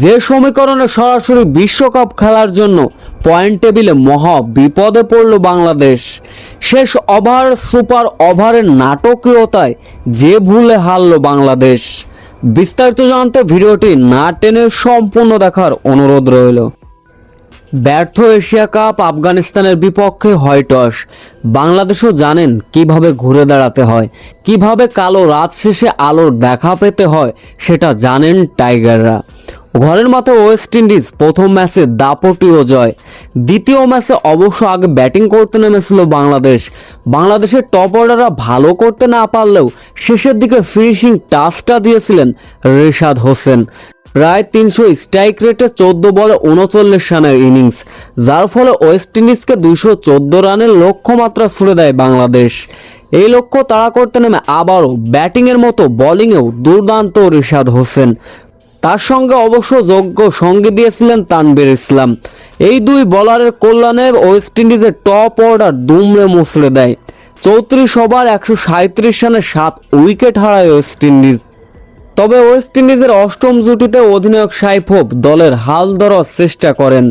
যে সমীকরণে সরাসরি বিশ্বকাপ খেলার জন্য পয়েন্ট টেবিলে মহা বিপদে পড়ল বাংলাদেশ। শেষ ওভার, সুপার ওভারের নাটকীয়তায় যে ভুলে হারল বাংলাদেশ। বিস্তারিত জানতে ভিডিওটি না টেনে সম্পূর্ণ দেখার অনুরোধ রইল। ব্যর্থ এশিয়া কাপ আফগানিস্তানের বিপক্ষে হয় টস। বাংলাদেশও জানেন কীভাবে ঘুরে দাঁড়াতে হয়, কীভাবে কালো রাত শেষে আলোর দেখা পেতে হয়, সেটা জানেন টাইগাররা। ঘরের মাঠে ওয়েস্ট ইন্ডিজ প্রথম ম্যাচে দাপটীয় জয়। দ্বিতীয় ম্যাচে অবশ্য আগে ব্যাটিং করতে নেমেছিল বাংলাদেশ। বাংলাদেশের টপ অর্ডাররা ভালো করতে না পারলেও শেষের দিকে ফিনিশিং টাচটা দিয়েছিলেন রেশাদ হোসেন। প্রায় তিনশো স্ট্রাইক রেটে চোদ্দ বলে উনচল্লিশ রানের ইনিংস যার ফলে ওয়েস্ট ইন্ডিজকে দুশো চোদ্দ রানের লক্ষ্যমাত্রা ছুড়ে দেয় বাংলাদেশ। এই লক্ষ্য তাড়া করতে নেমে আবারও ব্যাটিংয়ের মতো বোলিংয়েও দুর্দান্ত রিশাদ হোসেন। তার সঙ্গে অবশ্য যোগ্য সঙ্গী দিয়েছিলেন তানবীর ইসলাম। এই দুই বলারের কল্যাণে ওয়েস্ট ইন্ডিজের টপ অর্ডার দুমড়ে মুচড়ে দেয়। চৌত্রিশ ওভার একশো সাঁত্রিশ রানে সাত উইকেট হারায় ওয়েস্ট ইন্ডিজ তবে ওয়েস্ট ইন্ডিজের অষ্টম জুটিতে অধিনায়ক সাইফ হোপ দলের হাল ধরার চেষ্টা করেন।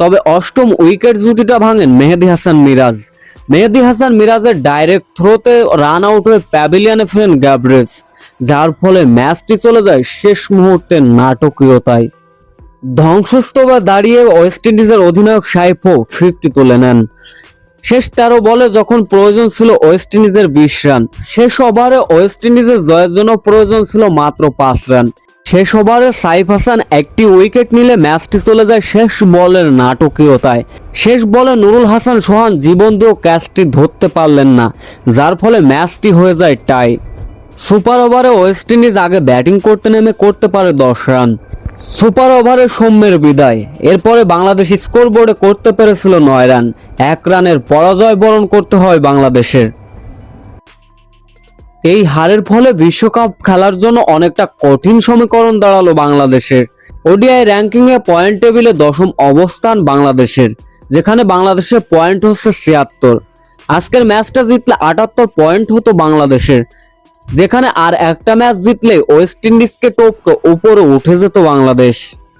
তবে অষ্টম উইকেট জুটিটা ভাঙেন মেহেদি হাসান মিরাজ। মেহেদি হাসান মিরাজের ডাইরেক্ট থ্রোতে রান আউট হয়ে প্যাভিলিয়নে ফেরেন গ্যাব্রেস যার ফলে ম্যাচটি চলে যায় শেষ মুহূর্তে নাটকীয়তায়। ধ্বংসস্তবা দাঁড়িয়ে ওয়েস্ট ইন্ডিজের অধিনায়ক সাইফো ফিফটি তুলে নেন। শেষ তেরো বলে যখন প্রয়োজন ছিল ওয়েস্ট ইন্ডিজের বিশ রান, শেষ ওভারে ওয়েস্ট ইন্ডিজের জয়ের জন্য প্রয়োজন ছিল মাত্র পাঁচ রান। শেষ ওভারে সাইফ হাসান একটি উইকেট নিলে ম্যাচটি চলে যায় শেষ বলের নাটকীয়তায়। শেষ বলে নুরুল হাসান সোহান জীবন দিয়েও ক্যাচটি ধরতে পারলেন না, যার ফলে ম্যাচটি হয়ে যায় টাই। সুপার ওভারে ওয়েস্ট ইন্ডিজ আগে ব্যাটিং করতে নেমে করতে পারে দশ রান। সুপার ওভারে সৌম্যের বিদায়। এরপরে বাংলাদেশ স্কোরবোর্ডে করতে পেরেছিল নয় রান। এক রানের পরাজয় বরণ করতে হয় বাংলাদেশের। এই হারের ফলে বিশ্বকাপ খেলার জন্য অনেকটা কঠিন সমীকরণ দাঁড়াল বাংলাদেশের। ওডিআই র্যাঙ্কিংয়ে পয়েন্ট টেবিলে দশম অবস্থান বাংলাদেশের, যেখানে বাংলাদেশের পয়েন্ট হচ্ছে ছিয়াত্তর। আজকের ম্যাচটা জিতলে আটাত্তর পয়েন্ট হতো বাংলাদেশের। যেখানে আর একটা ম্যাচ জিতলে ওয়েস্ট ইন্ডিজকে টপকে উপরে উঠে যেত বাংলাদেশ।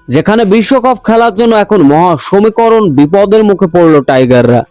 যেখানে বিশ্বকাপ খেলার জন্য এখন মহা সমীকরণ বিপদের মুখে পড়ল টাইগাররা।